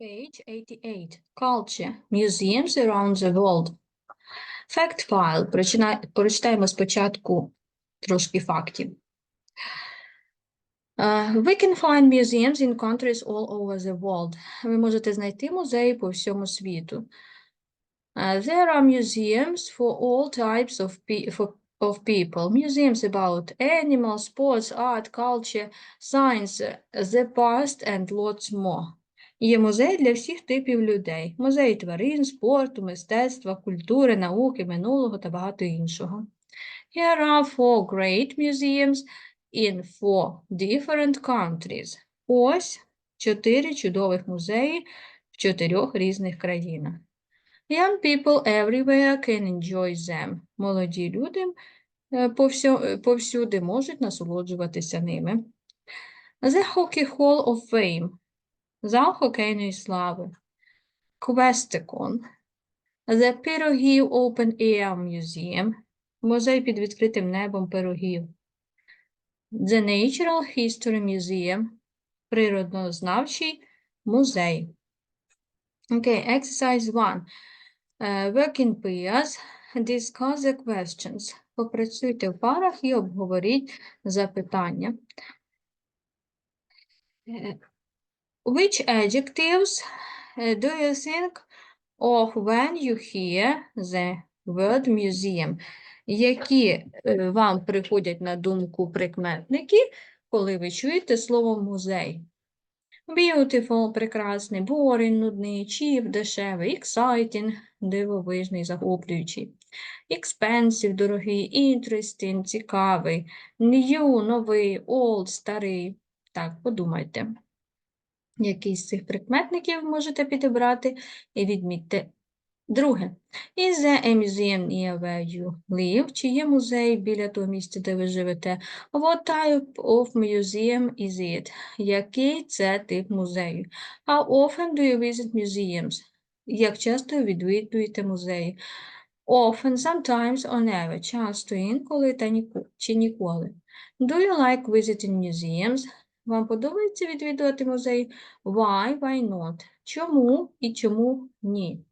Page 88. Culture. Museums around the world. Fact file. Прочина- Прочитаємо спочатку трошки фактів. Uh, we can find museums in countries all over the world. Ви можете знайти музеї по всьому світу. Uh, there are museums for all types of, pe- for, of people. Museums about animals, sports, art, culture, science, uh, the past and lots more. Є музей для всіх типів людей. Музеї тварин, спорту, мистецтва, культури, науки, минулого та багато іншого. Here are four great museums in four different countries. Ось чотири чудових музеї в чотирьох різних країнах. Young people everywhere can enjoy them. Молоді люди е, е, повсюди можуть насолоджуватися ними. The Hockey Hall of Fame. Зал хокейної слави. Квестикон. The Пирогів Open Air Museum. Музей під відкритим небом пирогів. The Natural History Museum. Природознавчий музей. Okay, exercise 1. Uh, work in pairs. Discuss the questions. Попрацюйте в парах і обговоріть запитання. Which adjectives uh, do you think of when you hear the word museum? Які е, вам приходять на думку прикметники, коли ви чуєте слово музей? Beautiful – прекрасний, boring – нудний, cheap – дешевий, exciting – дивовижний, захоплюючий, expensive – дорогий, interesting – цікавий, new – новий, old – старий. Так, подумайте. Який з цих прикметників можете підібрати і відмітьте. Друге. Is there a museum near where you live? Чи є музей біля того місця, де ви живете? What type of museum is it? Який це тип музею? How often do you visit museums? Як часто відвідуєте музеї? Often, sometimes or never. Часто, інколи та ніку- чи ніколи. Do you like visiting museums? Вам подобається відвідувати музеї? Why, why not? Чому і чому ні?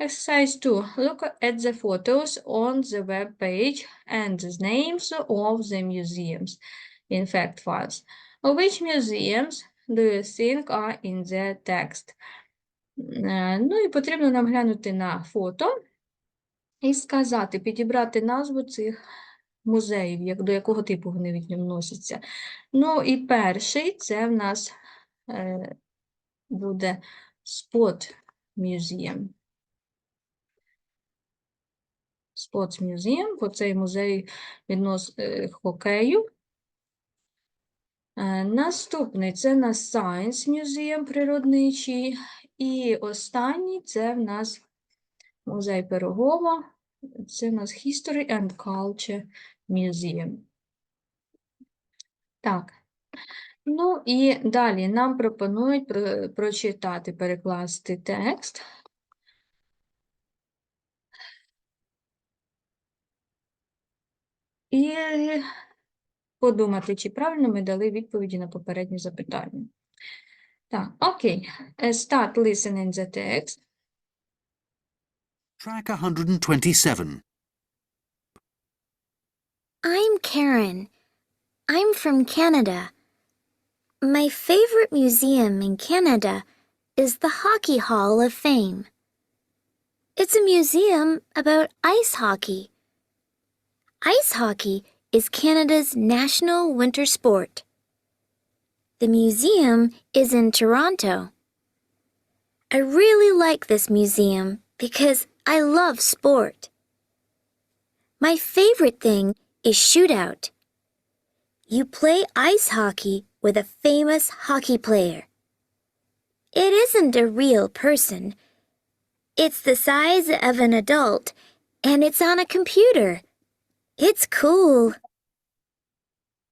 Exercise 2. Look at the photos on the web page and the names of the museums in fact files. Which museums do you think are in the text? Е, Ну і потрібно нам глянути на фото і сказати, підібрати назву цих музеїв, як, до якого типу вони відносяться. Ну і перший це в нас е, буде Spot Museum. Sports Museum, бо цей музей віднос е, хокею. Е, Наступний це в нас Science Museum природничий. І останній це в нас музей Пирогова. Це в нас History and Culture Museum. Так. Ну і далі нам пропонують про- прочитати, перекласти текст. І подумати, чи правильно ми дали відповіді на попередні запитання. Так, окей. Е, Start listening the text. Track 127. I'm Karen. I'm from Canada. My favorite museum in Canada is the Hockey Hall of Fame. It's a museum about ice hockey. Ice hockey is Canada's national winter sport. The museum is in Toronto. I really like this museum because I love sport. My favorite thing is shootout. You play ice hockey with a famous hockey player. It isn't a real person. It's the size of an adult and it's on a computer. It's cool.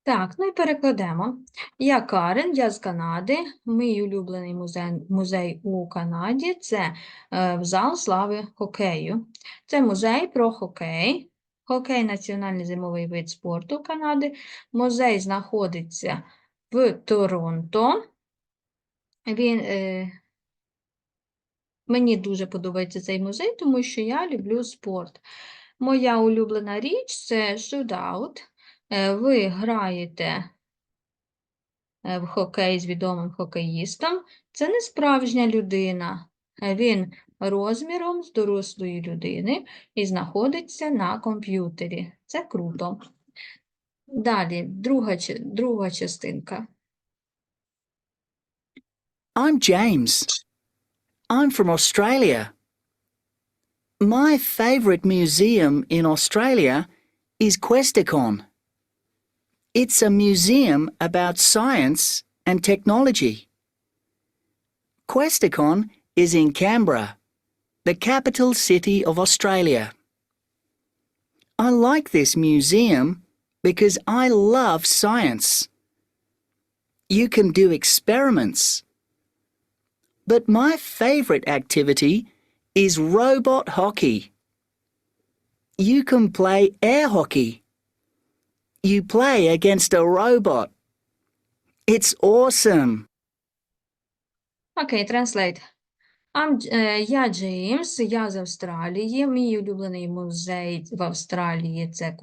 Так, ну і перекладемо. Я Карен, я з Канади. Мій улюблений музей, музей у Канаді це е, зал слави хокею. Це музей про хокей. Хокей – національний зимовий вид спорту Канади. Музей знаходиться в Торонто. Він, е, Мені дуже подобається цей музей, тому що я люблю спорт. Моя улюблена річ це shootout. Е, Ви граєте е, в хокей з відомим хокеїстом. Це не справжня людина. Е, Він розміром з дорослої людини і знаходиться на комп'ютері. Це круто. Далі, друга, друга частинка. I'm James. I'm from Australia. My favourite museum in Australia is Questacon. It's a museum about science and technology. Questacon is in Canberra, the capital city of Australia. I like this museum because I love science. You can do experiments. But my favourite activity is robot hockey. You can play air hockey. You play against a robot. It's awesome. Okay, translate. Е, я Джеймс, я з Австралії. Мій улюблений музей в Австралії це.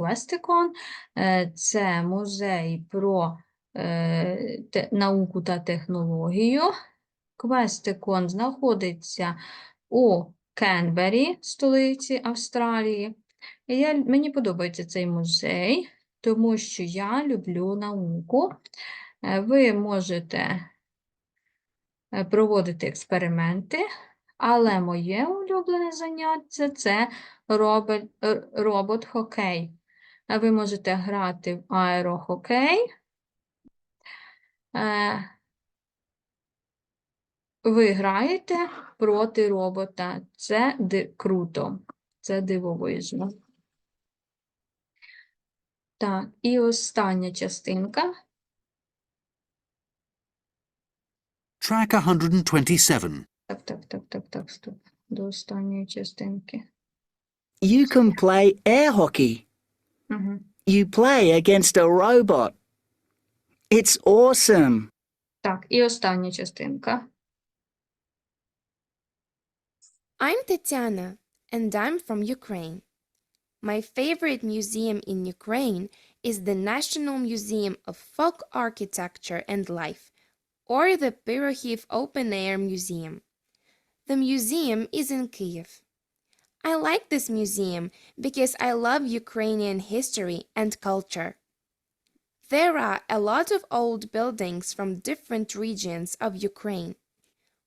Е, Це музей про е, науку та технологію. Questacon знаходиться у Кенбері, столиці Австралії. Я, мені подобається цей музей, тому що я люблю науку. Е, Ви можете проводити експерименти, але моє улюблене заняття це р- робот-хокей. Е, Ви можете грати в аерохокей. Е, Ви граєте проти робота. Це круто. Це дивовижно. Так, і остання частинка. Track 127. Так, так, так, так, так, стоп. До останньої частинки. You can play air hockey. Угу. You play against a robot. It's awesome. Так, і остання частинка. I'm Tatiana, and I'm from Ukraine. My favorite museum in Ukraine is the National Museum of Folk Architecture and Life, or the Pyrohiv Open Air Museum. The museum is in Kiev. I like this museum because I love Ukrainian history and culture. There are a lot of old buildings from different regions of Ukraine.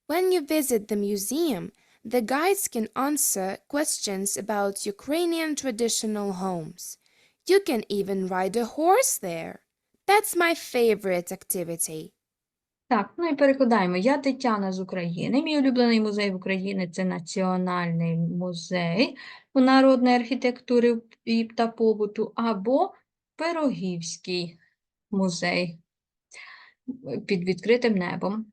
When you visit the museum, the guides can answer questions about Ukrainian traditional homes. You can even ride a horse there. That's my favorite activity. Так, ну і перекладаємо. Я Тетяна з України. Мій улюблений музей в Україні це Національний музей народної архітектури та побуту або Пирогівський музей під відкритим небом.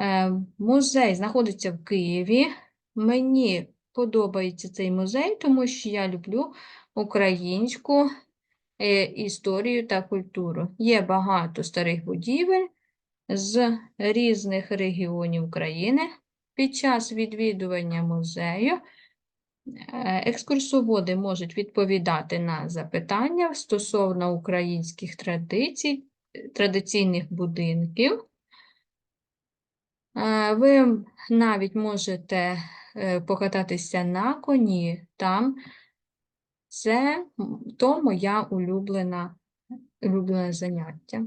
Е, Музей знаходиться в Києві. Мені подобається цей музей, тому що я люблю українську е, історію та культуру. Є багато старих будівель з різних регіонів України. Під час відвідування музею е, екскурсоводи можуть відповідати на запитання стосовно українських традицій, традиційних будинків. Е, Ви навіть можете е, покататися на коні там. Це то моя улюблена, улюблене заняття.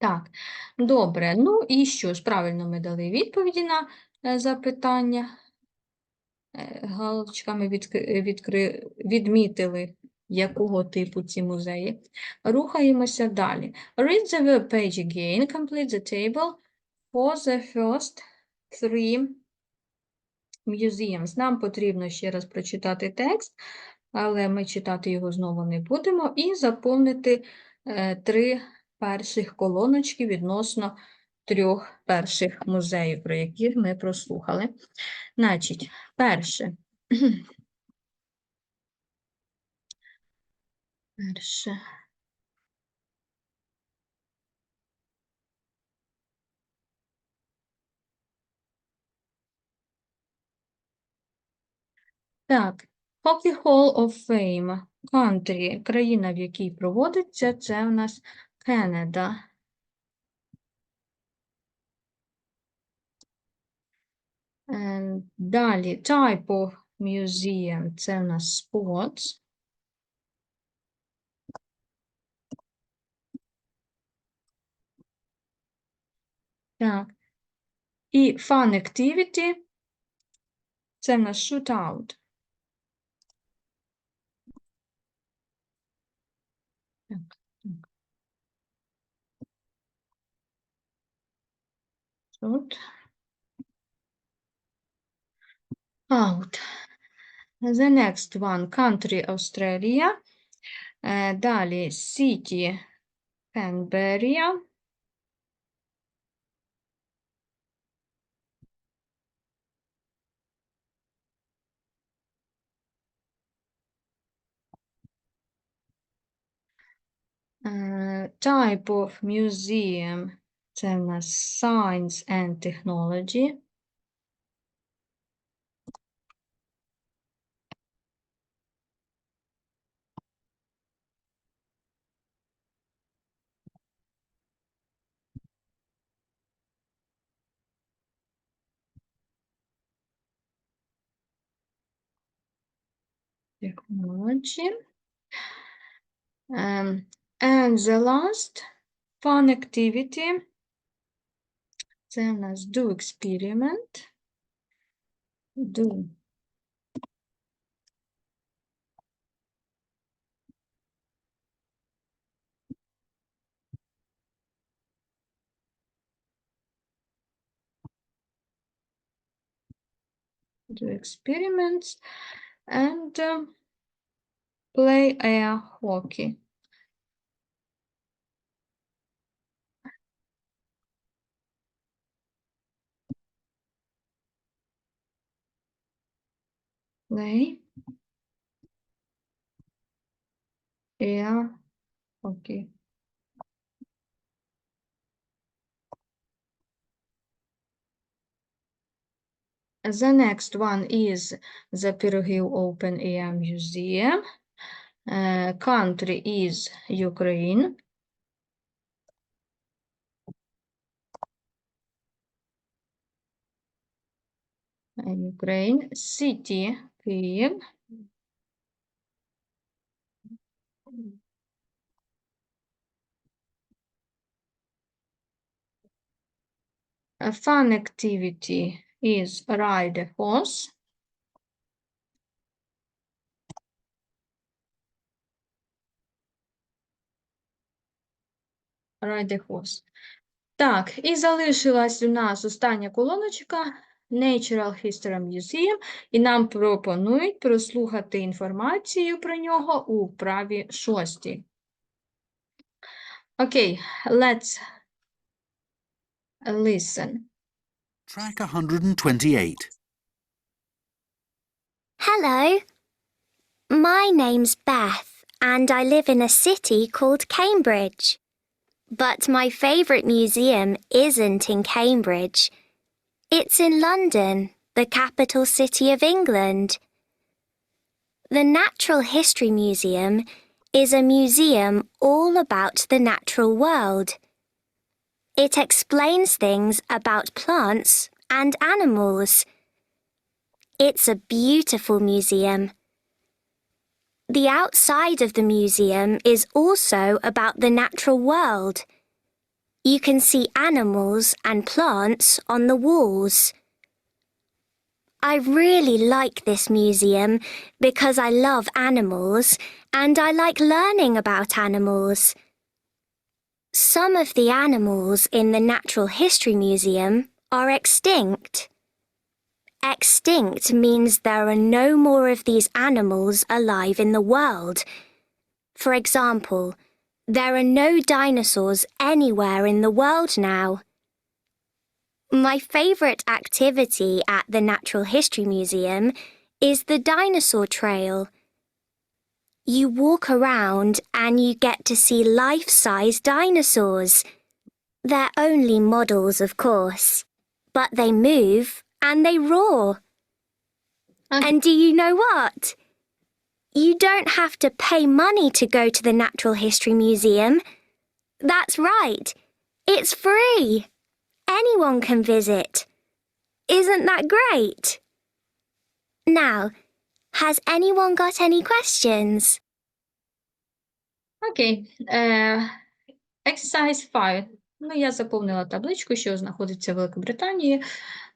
Так, добре. Ну і що ж, правильно ми дали відповіді на е, запитання. Е, Галочками відкри, відкри, відмітили, якого типу ці музеї. Рухаємося далі. Read the verb page again. Complete the table for the first three museums. Нам потрібно ще раз прочитати текст, але ми читати його знову не будемо, і заповнити е, три перших колоночки відносно трьох перших музеїв, про які ми прослухали. Значить, перше. Перше. Так, Hockey Hall of Fame, country, країна, в якій проводиться, це в нас Канада. Е, Далі, type of museum, це у нас sports. Так. І fun activity, це в нас shootout. Shoot. Out. The next one, country Australia. Е, Далі city Canberra. Е, Type of museum. Це в нас science and technology. Technology. Um, and the last fun activity. Це в нас do experiment. Do do experiments and um, play air hockey. Play air hockey. The next one is the Pyrogil Open Air Museum. Uh, country is Ukraine. Uh, Ukraine. City Kyiv. A fun activity is ride a horse. Ride a horse. Так, і залишилась у нас остання колоночка Natural History Museum, і нам пропонують прослухати інформацію про нього у вправі шостій. Окей, let's listen. Track 128. Hello. My name's Beth, and I live in a city called Cambridge. But my favourite museum isn't in Cambridge. It's in London, the capital city of England. The Natural History Museum is a museum all about the natural world. It explains things about plants and animals. It's a beautiful museum. The outside of the museum is also about the natural world. You can see animals and plants on the walls. I really like this museum because I love animals and I like learning about animals. Some of the animals in the Natural History Museum are extinct. Extinct means there are no more of these animals alive in the world. For example, there are no dinosaurs anywhere in the world now. My favourite activity at the Natural History Museum is the dinosaur trail. You walk around and you get to see life size dinosaurs. They're only models, of course, but they move and they roar. And do you know what? You don't have to pay money to go to the Natural History Museum. That's right. It's free. Anyone can visit. Isn't that great? Now, has anyone got any questions? Окей. Е, exercise 5. Ну, я заповнила табличку, що знаходиться в Великобританії, е, в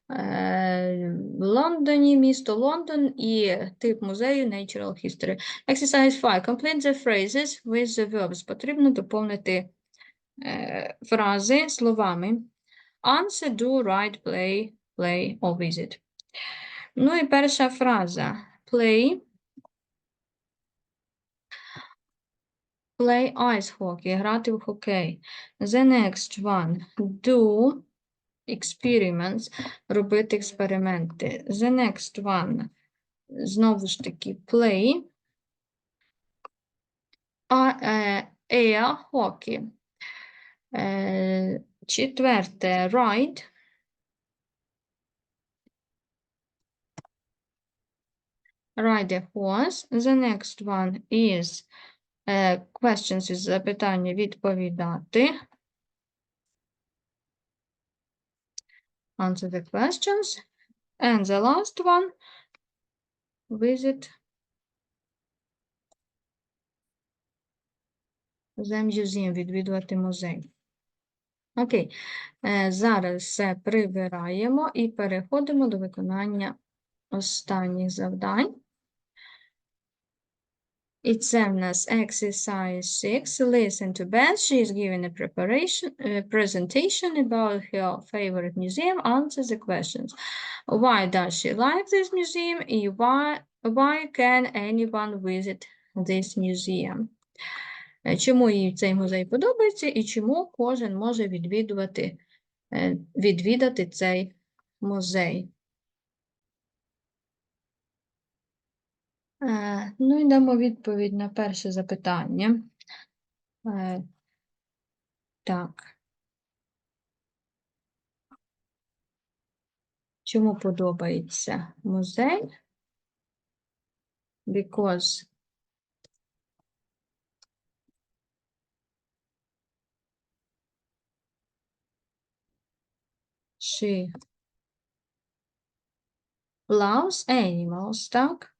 Лондоні, місто Лондон і тип музею Natural History. Exercise 5. Complete the phrases with the verbs. Потрібно доповнити е, фрази словами answer, do, write, play, play or visit. Ну і перша фраза. Play. Play ice hockey, грати в хокей. The next one. Do experiments, робити експерименти. The next one. Знову ж таки, play. Е, air hockey. Е, четверте, ride. Ride a horse. The next one is е, questions запитання відповідати. Answer the questions. And the last one, visit the museum, відвідувати музей. Окей, е, зараз все прибираємо і переходимо до виконання останніх завдань. І це exercise 6. Listen to Beth. She is giving a preparation uh, presentation about her favorite museum. Answer the questions. Why does she like this museum? Why, why can anyone visit this museum? Е, Чому їй цей музей подобається і чому кожен може відвідувати, е, відвідати цей музей? Ну, і дамо відповідь на перше запитання. Е, Так. Чому подобається музей? Because she loves animals, так?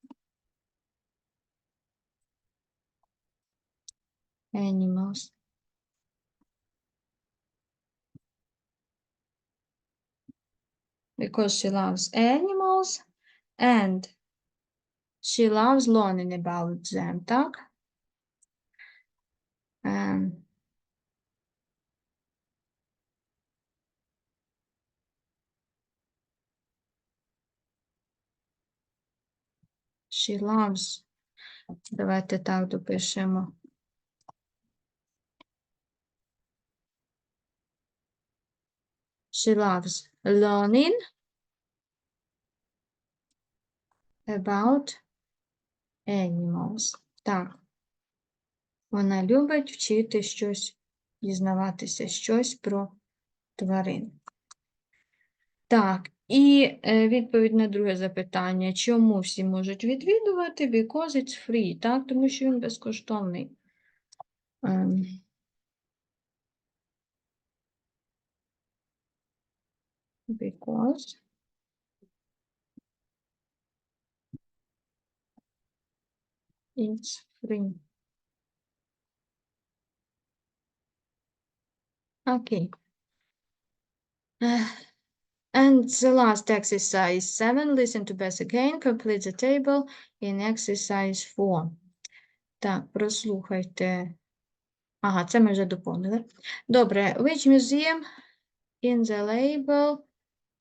Animals. Because she loves animals and she loves learning about them, так? Ем, She loves. Давайте так допишемо. She loves learning about animals. Так. Вона любить вчити щось, дізнаватися щось про тварин. Так, і е, відповідь на друге запитання. Чому всі можуть відвідувати? Because it's free, так? Тому що він безкоштовний. Ем, Because it's free. Okay. Uh, and the last exercise seven, listen to Beth again, complete the table in exercise four. Так, прослухайте. Ага, це ми вже доповнили. Добре, which museum in the label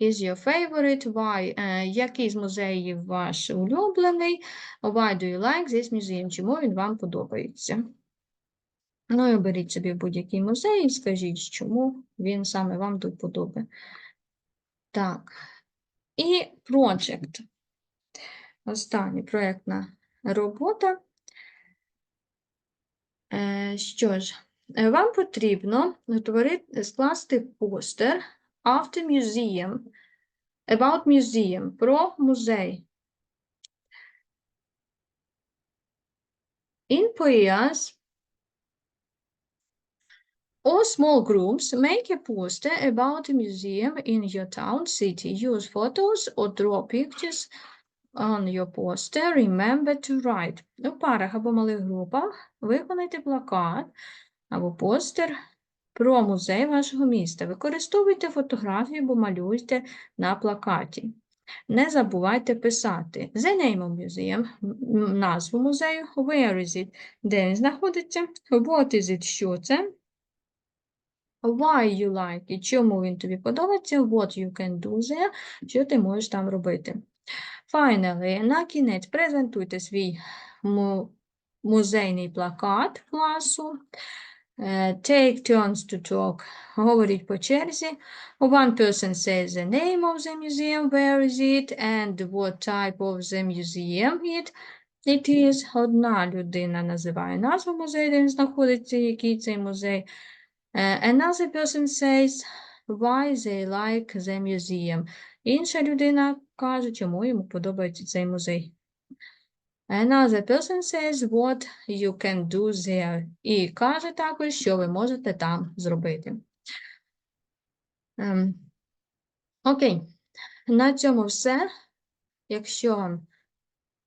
is your favorite? Why? Е, який з музеїв ваш улюблений? Why do you like this museum? Чому він вам подобається? Ну і оберіть собі будь-який музей і скажіть, чому він саме вам до вподоби. Так. І project. Остання проєктна робота. Е, Що ж, е, вам потрібно утворити, скласти постер after museum, about museum, про музей. In pairs all small groups, make a poster about a museum in your town, city. Use photos or draw pictures on your poster. Remember to write. У парах або малих групах виконайте плакат або постер про музей вашого міста. Використовуйте фотографії або малюйте на плакаті. Не забувайте писати The name of museum, назву музею, where is it, де він знаходиться, what is it, що це, why you like it, чому він тобі подобається, what you can do there, що ти можеш там робити. Finally, на кінець презентуйте свій музейний плакат класу. Е, Take turns to talk. Говоріть по черзі. One person says the name of the museum, where is it, and what type of the museum it, it is. Одна людина називає назву музею, де він знаходиться, який цей музей. Е, Another person says why they like the museum. Інша людина каже, чому йому подобається цей музей. Another person says what you can do there. І каже також, що ви можете там зробити. Um, Окей, на цьому все. Якщо вам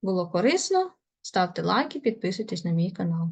було корисно, ставте лайки, підписуйтесь на мій канал.